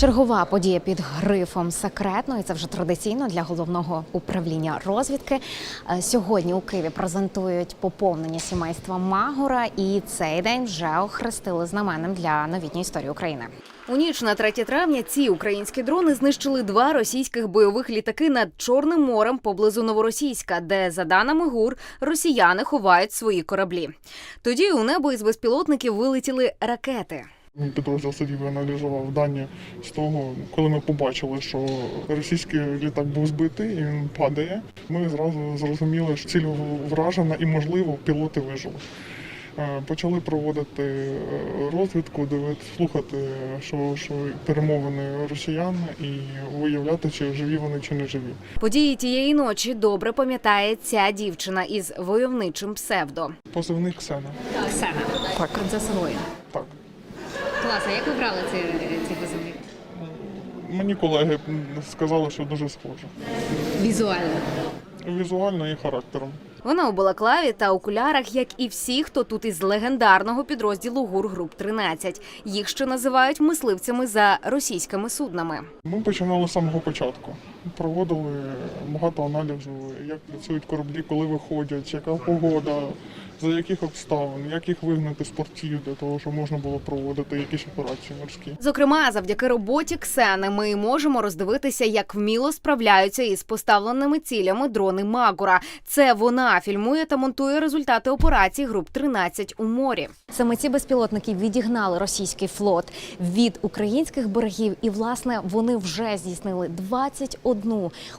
Чергова подія під грифом секретно, і це вже традиційно для головного управління розвідки. Е, Сьогодні у Києві презентують поповнення сімейства Магора, і цей день вже охрестили знаменем для новітньої історії України. У ніч на 3 травня ці українські дрони знищили два російських бойових літаки над Чорним морем поблизу Новоросійська, де, за даними ГУР, росіяни ховають свої кораблі. Тоді у небо із безпілотників вилетіли ракети. Мій підрозділ сидів і аналізував дані з того, коли ми побачили, що російський літак був збитий і він падає. Ми зразу зрозуміли, що ціль вражена і, можливо, пілоти вижили. Е, Почали проводити е, розвідку, дивити, слухати, що, що перемовини росіян, і виявляти, чи живі вони, чи не живі. Події тієї ночі добре пам'ятає ця дівчина із войовничим псевдо. Позивний Ксена. Оксана. Так. Принцеса воїн. Так. Клас, як ви брали ці, ці позивні? Мені колеги сказали, що дуже схоже. Візуально. Візуально і характером. Вона у балаклаві та окулярах, як і всі, хто тут із легендарного підрозділу ГУР Груп 13. Їх ще називають мисливцями за російськими суднами. Ми починали з самого початку. Проводили багато аналізу, як працюють кораблі, коли виходять, яка погода, за яких обставин, як їх вигнати з портів для того, щоб можна було проводити якісь операції морські. Зокрема, завдяки роботі Ксени ми можемо роздивитися, як вміло справляються із поставленими цілями дрони Магура. Це вона фільмує та монтує результати операцій груп 13 у морі. Саме ці безпілотники відігнали російський флот від українських берегів, і власне вони вже здійснили 21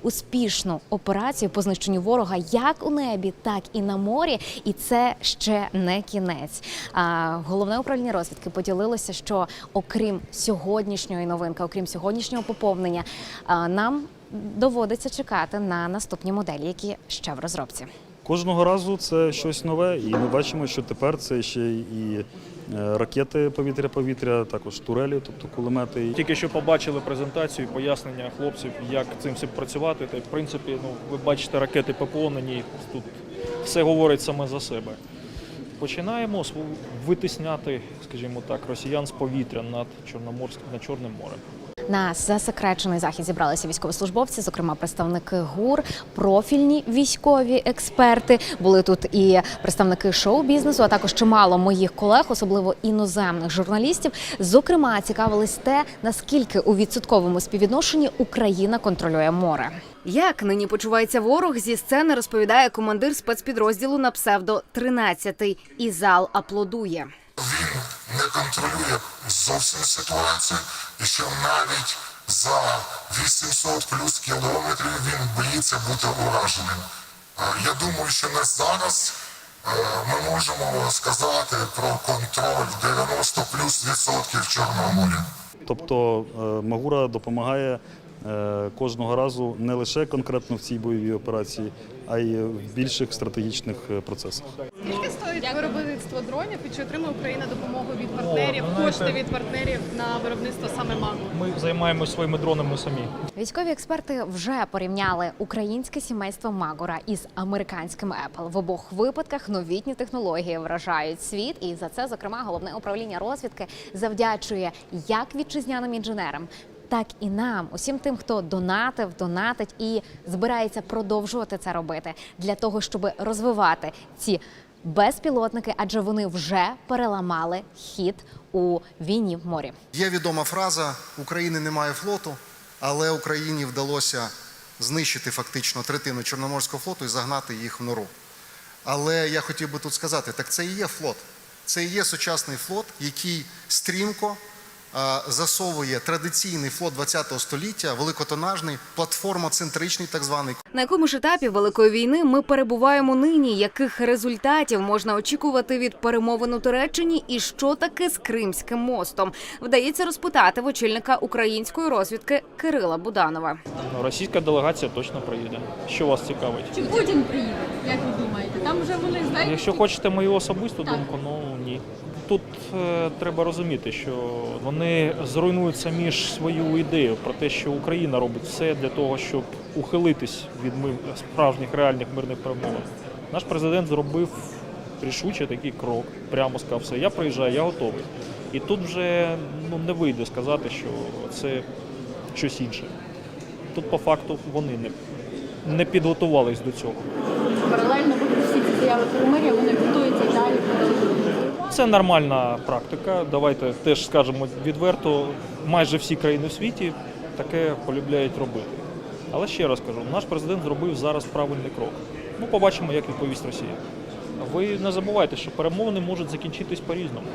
успішну операцію по знищенню ворога як у небі, так і на морі. І це ще не кінець. А головне управління розвідки поділилося, що окрім сьогоднішньої новинки, окрім сьогоднішнього поповнення, нам доводиться чекати на наступні моделі, які ще в розробці. Кожного разу це щось нове, і ми бачимо, що тепер це ще і ракети повітря-повітря, також турелі, тобто кулемети. Тільки що побачили презентацію, пояснення хлопців, як цим всім працювати. Та в принципі, ну ви бачите, ракети поповнені. Тут все говорить саме за себе. Починаємо витисняти, скажімо так, росіян з повітря над Чорноморським над Чорним морем. На засекречений захід зібралися військовослужбовці, зокрема представники ГУР, профільні військові експерти. Були тут і представники шоу-бізнесу, а також чимало моїх колег, особливо іноземних журналістів. Зокрема, цікавились те, наскільки у відсотковому співвідношенні Україна контролює море. Як нині почувається ворог зі сцени, розповідає командир спецпідрозділу на псевдо 13 І зал аплодує. Він не контролює зовсім ситуацію, і що навіть за 800 плюс кілометрів він боїться бути ураженим. Е, Я думаю, що не зараз е, ми можемо сказати про контроль 90 плюс відсотків в Чорному морі. Тобто е, Магура допомагає кожного разу не лише конкретно в цій бойовій операції, а й в більших стратегічних е, процесах. Скільки стоїть виробництво дронів і чи отримує Україна допомогу від партнерів, кошти від партнерів на виробництво саме МАГу? Ми займаємося своїми дронами самі. Військові експерти вже порівняли українське сімейство Магора із американським Apple. В обох випадках новітні технології вражають світ, і за це, зокрема, головне управління розвідки завдячує як вітчизняним інженерам. Так і нам, усім тим, хто донатив, донатить і збирається продовжувати це робити для того, щоб розвивати ці безпілотники, адже вони вже переламали хід у війні в морі. Є відома фраза: України немає флоту, але Україні вдалося знищити фактично третину Чорноморського флоту і загнати їх в нору. Але я хотів би тут сказати: так це і є флот. Це і є сучасний флот, який стрімко засовує традиційний флот ХХ століття, великотонажний, платформоцентричний, так званий, На якому ж етапі великої війни ми перебуваємо нині? Яких результатів можна очікувати від перемовин у Туреччині? І що таке з Кримським мостом? Вдається розпитати в очільника української розвідки Кирила Буданова. Ну, Російська делегація точно приїде. Що вас цікавить? Чи Путін приїде? Як ви думаєте? Там вже вони знають. Якщо хочете мою особисту думку, ну ні. Тут е, треба розуміти, що вони зруйнують самі ж свою ідею про те, що Україна робить все для того, щоб ухилитись від ми- справжніх реальних мирних перемовин. Наш президент зробив рішуче такий крок, прямо сказав все. Я приїжджаю, я готовий. І тут вже ну, не вийде сказати, що це щось інше. Тут по факту вони не, не підготувались до цього. Паралельно будуть всі ці заяви перемир'я, вони готуються і далі. Це нормальна практика. Давайте теж скажемо відверто, майже всі країни в світі таке полюбляють робити. Але ще раз кажу, наш президент зробив зараз правильний крок. Ну, побачимо, як відповість Росія. Ви не забувайте, що перемовини можуть закінчитись по-різному.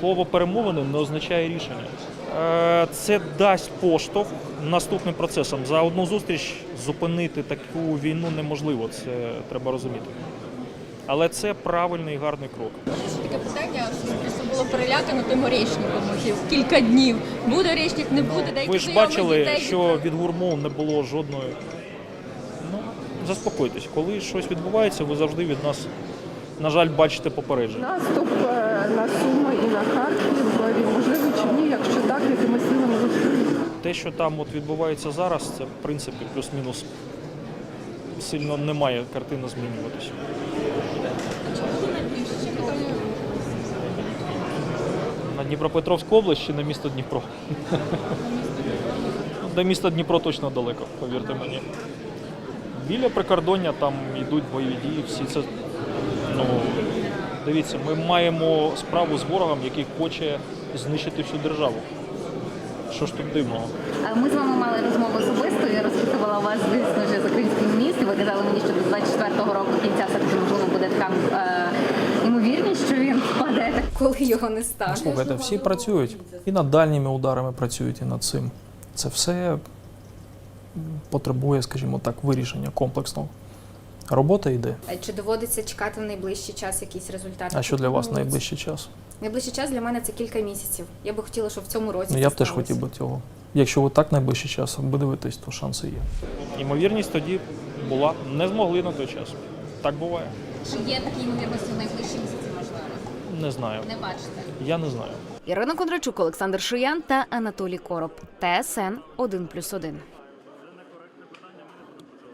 Слово перемовини не означає рішення. Е, Це дасть поштовх наступним процесам. За одну зустріч зупинити таку війну неможливо, це треба розуміти. Але це правильний і гарний крок. Таке питання, суспільство було перелякано тим орешником уже кілька днів. Буде орешник, не буде, деякі Ви ж знайомі бачили, дітей що від гурмов не було жодної. Ну, заспокойтесь, коли щось відбувається, ви завжди від нас, на жаль, бачите попередження. Наступ е, на Суми і на Харків е, він можливий чи ні? Якщо так, якими силами зустріти? Те, що там от відбувається зараз, це в принципі плюс-мінус сильно не має картина змінюватися. Дніпропетровську область чи на місто Дніпро? До міста Дніпро точно далеко, повірте мені. Біля прикордоння там йдуть бойові дії, всі це. Ну, дивіться, ми маємо справу з ворогом, який хоче знищити всю державу. Що ж тут дивного? Ми з вами мали розмову особисто. Я розпитувала вас, звісно ж, за кримський міст. Ви казали мені, що до 24-го року кінця все-таки можливо буде така е, ймовірність, що він впаде. Коли його не стане. Слухайте, всі працюють і над дальніми ударами працюють, і над цим. Це все потребує, скажімо так, вирішення комплексного. Робота йде. Чи доводиться чекати в найближчий час якісь результати? А що для вас найближчий час? Найближчий час для мене це кілька місяців. Я би хотіла, щоб в цьому році. Ну, я б теж хотів би цього. Якщо ви так найближчий час аби дивитись, то шанси є. Ймовірність тоді була. Не змогли на той час. Так буває. Чи є такі ймовірності в найближчі місяці? Не знаю. Не бачите. Я не знаю. Ірина Кондрачук, Олександр Шиян та Анатолій Короб. ТСН 1+,1.